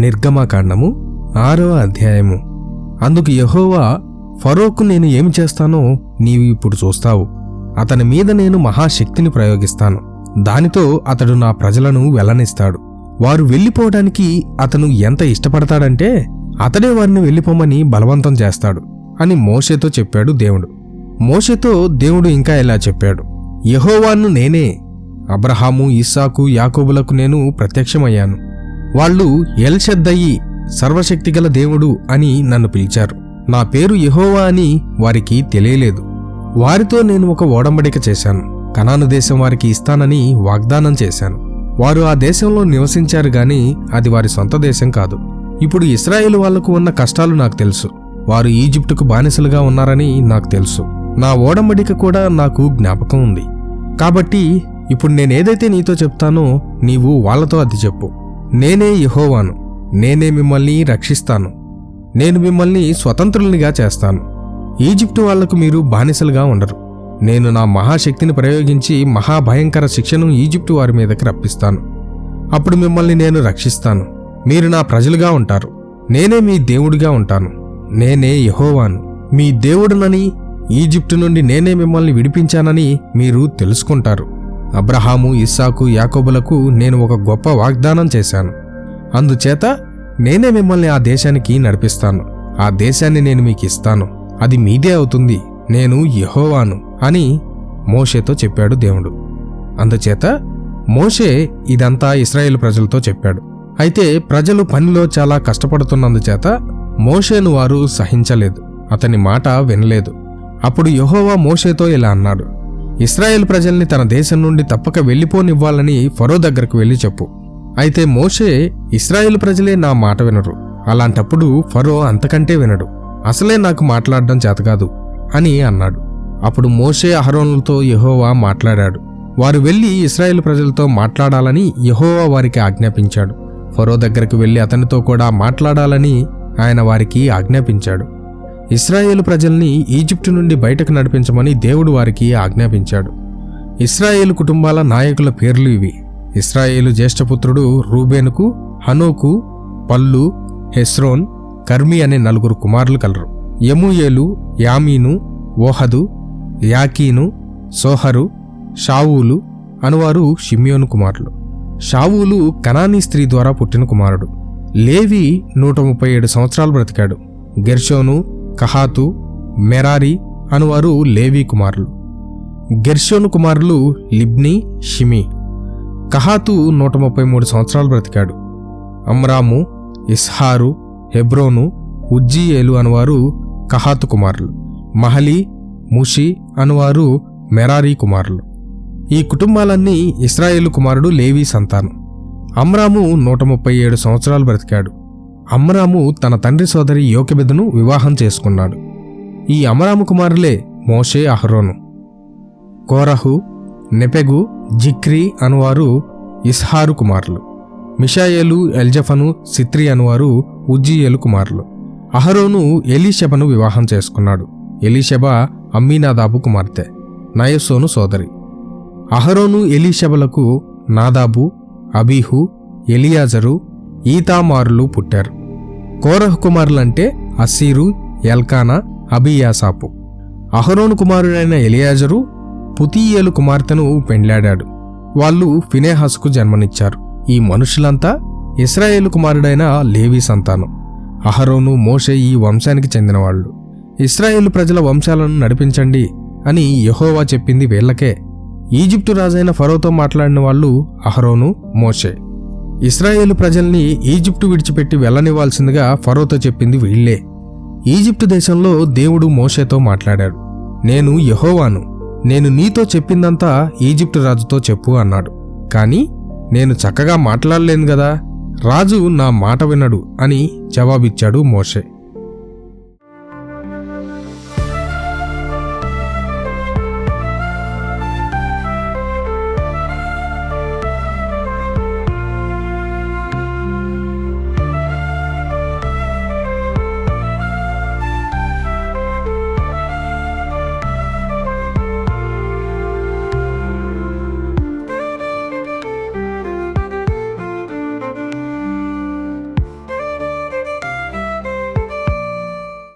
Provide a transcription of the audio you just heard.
నిర్గమాకాండము ఆరవ అధ్యాయము. అందుకు యహోవా ఫరోకు నేను ఏమి చేస్తానో నీవు ఇప్పుడు చూస్తావు. అతని మీద నేను మహాశక్తిని ప్రయోగిస్తాను. దానితో అతడు నా ప్రజలను వెల్లనిస్తాడు. వారు వెళ్ళిపోవడానికి అతను ఎంత ఇష్టపడతాడంటే అతడే వారిని వెళ్ళిపోమని బలవంతం చేస్తాడు అని మోషేతో చెప్పాడు దేవుడు. మోషేతో దేవుడు ఇంకా ఇలా చెప్పాడు. యహోవాను నేనే అబ్రహాము ఇస్సాకు యాకోబులకు నేను ప్రత్యక్షమయ్యాను. వాళ్ళు ఎల్షద్దయి సర్వశక్తిగల దేవుడు అని నన్ను పిలిచారు. నా పేరు యహోవా అని వారికి తెలియలేదు. వారితో నేను ఒక ఓడంబడిక చేశాను. కనాను దేశం వారికి ఇస్తానని వాగ్దానం చేశాను. వారు ఆ దేశంలో నివసించారు గాని అది వారి సొంత దేశం కాదు. ఇప్పుడు ఇస్రాయేల్ వాళ్ళకు ఉన్న కష్టాలు నాకు తెలుసు. వారు ఈజిప్టుకు బానిసలుగా ఉన్నారని నాకు తెలుసు. నా ఓడంబడిక కూడా నాకు జ్ఞాపకం ఉంది. కాబట్టి ఇప్పుడు నేనేదైతే నీతో చెప్తానో నీవు వాళ్ళతో అది చెప్పు. నేనే యహోవాను నేనే మిమ్మల్ని రక్షిస్తాను. నేను మిమ్మల్ని స్వతంత్రులనిగా చేస్తాను. ఈజిప్టు వాళ్ళకు మీరు బానిసలుగా ఉండరు. నేను నా మహాశక్తిని ప్రయోగించి మహాభయంకర శిక్షను ఈజిప్టు వారి మీదకి రప్పిస్తాను. అప్పుడు మిమ్మల్ని నేను రక్షిస్తాను. మీరు నా ప్రజలుగా ఉంటారు. నేనే మీ దేవుడిగా ఉంటాను. నేనే యహోవాను. మీ దేవుడునని ఈజిప్టు నుండి నేనే మిమ్మల్ని విడిపించానని మీరు తెలుసుకుంటారు. అబ్రహాము ఇస్సాకు యాకోబులకు నేను ఒక గొప్ప వాగ్దానం చేశాను. అందుచేత నేనే మిమ్మల్ని ఆ దేశానికి నడిపిస్తాను. ఆ దేశాన్ని నేను మీకు ఇస్తాను అది మీదే అవుతుంది. నేను యహోవాను అని మోషేతో చెప్పాడు దేవుడు. అందుచేత మోషే ఇదంతా ఇస్రాయేల్ ప్రజలతో చెప్పాడు. అయితే ప్రజలు పనిలో చాలా కష్టపడుతున్నందుచేత మోషేను వారు సహించలేదు. అతని మాట వినలేదు. అప్పుడు యహోవా మోషేతో ఇలా అన్నాడు. ఇస్రాయేల్ ప్రజల్ని తన దేశం నుండి తప్పక వెళ్ళిపోనివ్వాలని ఫరో దగ్గరకు వెళ్ళి చెప్పు. అయితే మోషే ఇస్రాయేల్ ప్రజలే నా మాట వినరు. అలాంటప్పుడు ఫరో అంతకంటే వినడు. అసలే నాకు మాట్లాడడం చేతకాదు అని అన్నాడు. అప్పుడు మోషే అహరోనులతో యహోవా మాట్లాడాడు. వారు వెళ్ళి ఇస్రాయేల్ ప్రజలతో మాట్లాడాలని యహోవా వారికి ఆజ్ఞాపించాడు. ఫరో దగ్గరకు వెళ్ళి అతనితో కూడా మాట్లాడాలని ఆయన వారికి ఆజ్ఞాపించాడు. ఇస్రాయేలు ప్రజల్ని ఈజిప్టు నుండి బయటకు నడిపించమని దేవుడు వారికి ఆజ్ఞాపించాడు. ఇస్రాయేలు కుటుంబాల నాయకుల పేర్లు ఇవి. ఇస్రాయేలు జ్యేష్ఠపుత్రుడు రూబేనుకు హనోకు పల్లు హెస్రోన్ కర్మి అనే నలుగురు కుమారులు కలరు. యముయేలు యామీను ఓహదు యాకీను సోహరు షావూలు అనువారు షిమ్యోను కుమారులు. షావూలు కనానీ స్త్రీ ద్వారా పుట్టిన కుమారుడు. లేవి నూట ముప్పై ఏడు సంవత్సరాలు బ్రతికాడు. గెర్షోను కహాతు మెరారి అనువారు లేవీ కుమారులు. గెర్షోను కుమారులు లిబ్ని షిమి. కహాతు నూట ముప్పై మూడు సంవత్సరాలు బ్రతికాడు. అమ్రాము ఇస్హారు హెబ్రోను ఉజ్జీయేలు అనువారు కహాతు కుమారులు. మహలి ముషి అనువారు మెరారీ కుమారులు. ఈ కుటుంబాలన్నీ ఇస్రాయేలు కుమారుడు లేవీ సంతానం. అమ్రాము నూట ముప్పై ఏడు సంవత్సరాలు బ్రతికాడు. అమరాము తన తండ్రి సోదరి యోకెబెదును వివాహం చేసుకున్నాడు. ఈ అమరాము కుమారులే మోషే అహరోను. కోరహు నెపెగు జిక్రీ అనువారు ఇస్హారు కుమారులు. మిషాయేలు ఎల్జఫను సిత్రి అనువారు ఉజ్జీయేలు కుమారులు. అహరోను ఎలీషెబను వివాహం చేసుకున్నాడు. ఎలీషెబ అమ్మీనాదాబు కుమార్తె నయస్సోను సోదరి. అహరోను ఎలీషెబలకు నాదాబు అబీహు ఎలియాజరు ఈతామారులు పుట్టారు. కోరహ్ కుమారులంటే అస్సీరు ఎల్కానా అబియాసాపు. అహరోను కుమారుడైన ఎలియాజరు పుతీయలు కుమార్తెను పెండ్లాడాడు. వాళ్ళు ఫినేహస్కు జన్మనిచ్చారు. ఈ మనుషులంతా ఇస్రాయేలు కుమారుడైన లేవి సంతానం. అహరోను మోషే ఈ వంశానికి చెందినవాళ్ళు. ఇస్రాయేలు ప్రజల వంశాలను నడిపించండి అని యహోవా చెప్పింది వీళ్ళకే. ఈజిప్టు రాజైన ఫరోతో మాట్లాడిన వాళ్ళు అహరోను మోషే. ఇస్రాయేలు ప్రజల్ని ఈజిప్టు విడిచిపెట్టి వెళ్ళనివ్వాల్సిందిగా ఫరోతో చెప్పింది వీళ్ళే. ఈజిప్టు దేశంలో దేవుడు మోషేతో మాట్లాడాడు. నేను యెహోవాను. నేను నీతో చెప్పిందంతా ఈజిప్టు రాజుతో చెప్పు అన్నాడు. కాని నేను చక్కగా మాట్లాడలేను గదా. రాజు నా మాట వినడు అని జవాబిచ్చాడు మోషే.